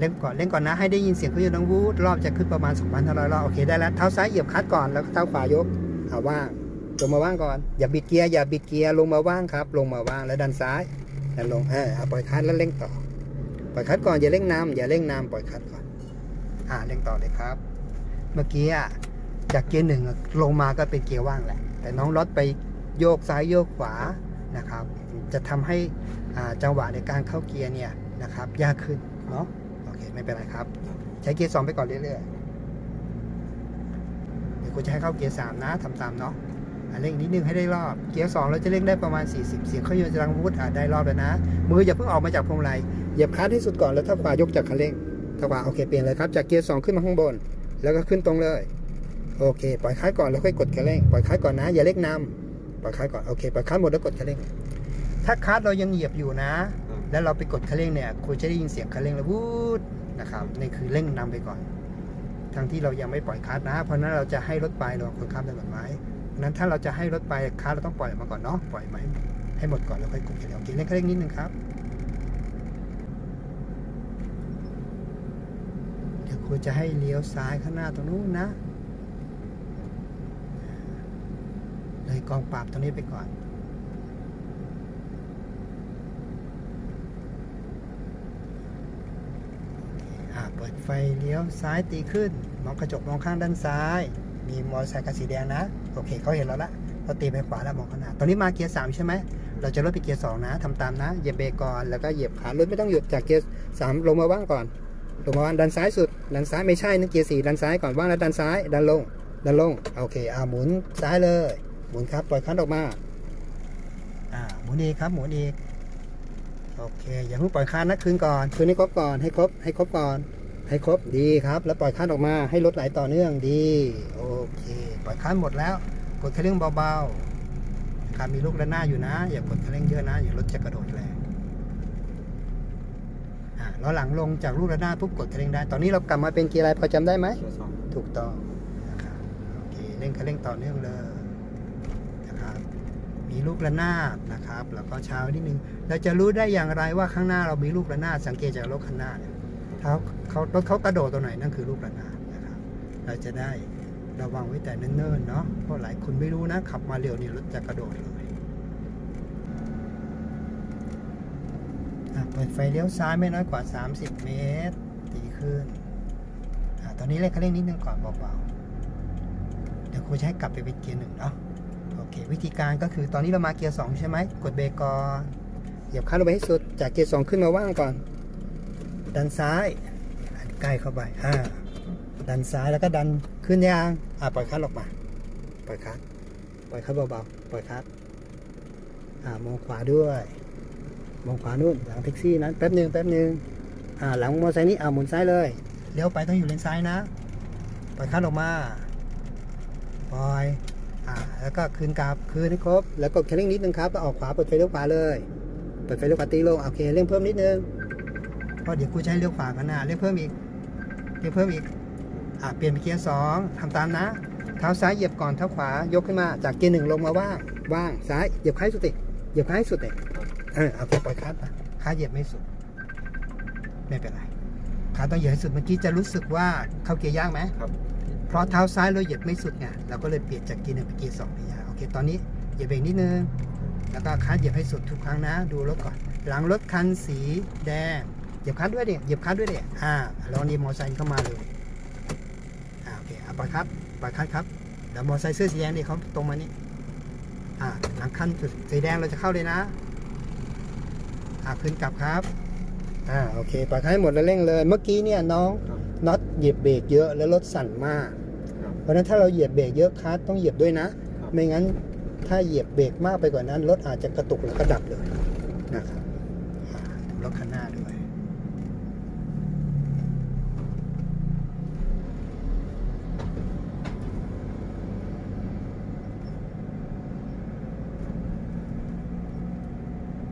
เร่งก่อนเร่งก่อนนะให้ได้ยินเสียงเครื่องยนต์ดังวูดรอบจะขึ้นประมาณ2,500รอบโอเคได้แล้วเท้าซ้ายเหยียบคลัตช์ก่อนแล้วก็เท้าขวายกเอาว่างลงมาว่างก่อนอย่าบิดเกียร์อย่าบิดเกียร์ลงมาว่างครับ ลงมาว่างแล้วดันซ้ายดันลงเออเอาปล่อยคลัตช์แล้วเร่งต่อ ปล่อยคลัตช์ก่อนอย่าเร่งนำอย่าเร่งนำปล่อยคลัตช์ก่อนอ่าเร่งต่อเลยครับ เมื่อกี้จากเกียร์หนึ่งลงมาก็เป็นเกียร์ว่างแหละ แต่น้องรถไปโยกซ้ายโยกขวานะครับ จะทำให้อ่าจังหวะในการเข้าเกียร์เนี่ยนะครับ ยากขึ้นเนาะ เคไม่เป็นไรครับ ใช้เกียร์สองไปก่อนเรื่อยๆเดี๋ยวกูจะให้เข้าเกียร์สามนะทำตามเนาะอะเร่งนิดนึงให้ได้รอบ เกียร์สองเราจะเร่งได้ประมาณ 40 เสียงเครื่องยนต์จะดังวูดอะได้รอบแล้วนะ มืออย่าเพิ่งออกมาจากพวงมาลัยเหยียบคลัตช์ให้สุดก่อนแล้วถ้าขวายกจากคันเร่งถ้าขวาโอเคเปลี่ยนเลยครับ จากเกียร์สองขึ้นมาข้างบน แล้วก็ขึ้นตรงเลย โอเค ปล่อยคลัตช์ก่อนแล้วค่อยกดคันเร่ง ปล่อยคลัตช์ก่อนนะ อย่าเร่งนำปล่อยคลัตช์ก่อน โอเค ปล่อยคลัตช์หมดแล้วกดคันเร่ง ถ้าคลัตช์เรายังเหยียบอยู่นะ แล้วเราไปกดคันเร่งเนี่ยคุณจะได้ยินเสียงคันเร่งแล้ววูดนะครับนี่คือเร่งนำไปก่อนทั้งที่เรายังไม่ปล่อยคลัตช์นะ เพราะนั้นเราจะให้รถไปเราคนข้ามถนนไว้เพราะนั้นถ้าเราจะให้รถไปคลัตช์เราต้องปล่อยมาก่อนเนาะปล่อยไหมให้หมดก่อนแล้วค่อยกดคันเร่งโอเคเร่งคันเร่งนิดนึงครับเดี๋ยวคุณจะให้เลี้ยวซ้ายข้างหน้าตรงนู้นนะเลยกองปราบตรงนี้ไปก่อน เปิดไฟเลี้ยวซ้ายตีขึ้น มองกระจกมองข้างด้านซ้าย มีมอเตอร์ไซค์คันสีแดงนะ โอเคเขาเห็นแล้วละเขาตีไปขวาแล้วมองข้างหน้าตอนนี้มาเกียร์สามใช่ไหมเราจะลดไปเกียร์สองนะทำตามนะเหยียบเบรกก่อนแล้วก็เหยียบขารถไม่ต้องหยุดจากเกียร์สามลงมาว่างก่อนลงมาว่างดันซ้ายสุดดันซ้ายไม่ใช่นะเกียร์สี่ดันซ้ายก่อนว่างแล้วดันซ้ายดันลงดันลงโอเคอ่าหมุนซ้ายเลยหมุนครับปล่อยคันออกมาอ่าหมุนอีกครับหมุนอีกโอเคอย่าเพิ่งปล่อยคันนะคืนก่อนคืนให้ครบก่อนให้ครบให้ครบก่อน ให้ครบดีครับ แล้วปล่อยคันออกมาให้รถไหลต่อเนื่องดี โอเค ปล่อยคันหมดแล้วกดคันเร่งเบาๆครับมีลูกระนาดอยู่นะ อย่ากดคันเร่งเยอะนะอย่ารถจะกระโดดแรงอ่าแล้วหลังลงจากลูกระนาดปุ๊บกดคันเร่งได้ ตอนนี้เรากลับมาเป็นเกียร์อะไรพอจำได้ไหมเกียร์สองถูกต้องนะครับโอเคเร่งคันเร่งต่อเนื่องเลยนะครับมีลูกระนาดนะครับ แล้วก็เช้านิดนึงเราจะรู้ได้อย่างไรว่าข้างหน้าเรามีลูกระนาดสังเกตจากรถข้างหน้าเนี่ย ถ้าเขารถเขากระโดดตรงไหนนั่นคือลูกระนาดนะครับ เราจะได้ระวังไว้แต่เนิ่นๆเนาะเพราะหลายคนไม่รู้นะ ขับมาเร็วเนี่ยรถจะกระโดดเลยเปิดไฟเลี้ยวซ้ายไม่น้อยกว่า 30 เมตรตีขึ้นอตอนนี้เร่งคันเร่งนิดนึงก่อนเบาๆเดี๋ยวครูจะให้กลับไปเป็นเกียร์หนึ่งเนาะโอเค วิธีการก็คือตอนนี้เรามาเกียร์สองใช่ไหมกดเบรกก่อนเหยียบคันลงไปให้สุดจากเกียร์สองขึ้นมาว่างก่อน ดันซ้ายใกล้เข้าไปอ่าดันซ้ายแล้วก็ดันขึ้นยางอ่าปล่อยคันออกมาปล่อยคันปล่อยคันเบาๆปล่อยคันอ่ามองขวาด้วยมองขวานู่นหลังแท็กซี่นั้นแป๊บหนึ่งแป๊บหนึ่งอ่าหลังมอเตอร์ไซค์นี้อ่าหมุนซ้ายเลยเลี้ยวไปต้องอยู่เลนซ้ายนะปล่อยคันออกมาปล่อยอ่าแล้วก็คืนกลับคืนให้ครบแล้วกดคันเร่งนิดนึงครับแล้วออกขวาเปิดไฟเลี้ยวขวาเลยเปิดไฟเลี้ยวขวาตีลงโอเคเร่งเพิ่มนิดนึง เพราะเดี๋ยวกูจะให้เลี้ยวขวากันหน้าเร่งเพิ่มอีกเร่งเพิ่มอีกอ่าเปลี่ยนเป็นเกียร์สองทำตามนะ เท้าซ้ายเหยียบก่อนเท้าขวายกขึ้นมาจากเกียร์หนึ่งลงมาว่างว่างซ้ายเหยียบค้ายสุดติเหยียบค้ายสุดเลยเออโอเคปล่อยคัดนะค้าเหยียบไม่สุด ไม่เป็นไรขาต้องเหยียบให้สุดเมื่อกี้จะรู้สึกว่าเข้าเกียร์ยากไหมครับเพราะเท้าซ้ายเราเหยียบไม่สุดไงเราก็เลยเปลี่ยนจากเกียร์หนึ่งเป็นเกียร์สองไปยากโอเคตอนนี้เหยียบเบรกนิดนึงแล้วก็คันเหยียบให้สุดทุกครั้งนะ ดูรถก่อน หลังรถคันสีแดง เหยียบคันด้วยดิเหยียบคันด้วยดิอ่าแล้วนี่มอเตอร์ไซค์เข้ามาเลยอ่าโอเคเอาปล่อยครับปล่อยคันครับเดี๋ยวมอเตอร์ไซค์เสื้อสีแดงนี่เขาตรงมานี่อ่าหลังคันสีแดงเราจะเข้าเลยนะอ่าขึ้นกลับครับอ่าโอเคปล่อยคันให้หมดแล้วเร่งเลย เมื่อกี้เนี่ยน้องน็อตเหยียบเบรกเยอะแล้วรถสั่นมาก เพราะนั้นถ้าเราเหยียบเบรกเยอะคัสต้องเหยียบด้วยนะ ไม่งั้นถ้าเหยียบเบรกมากไปกว่านั้นรถอาจจะกระตุกแล้วก็ดับเลยนะครับรถคันหน้าด้วย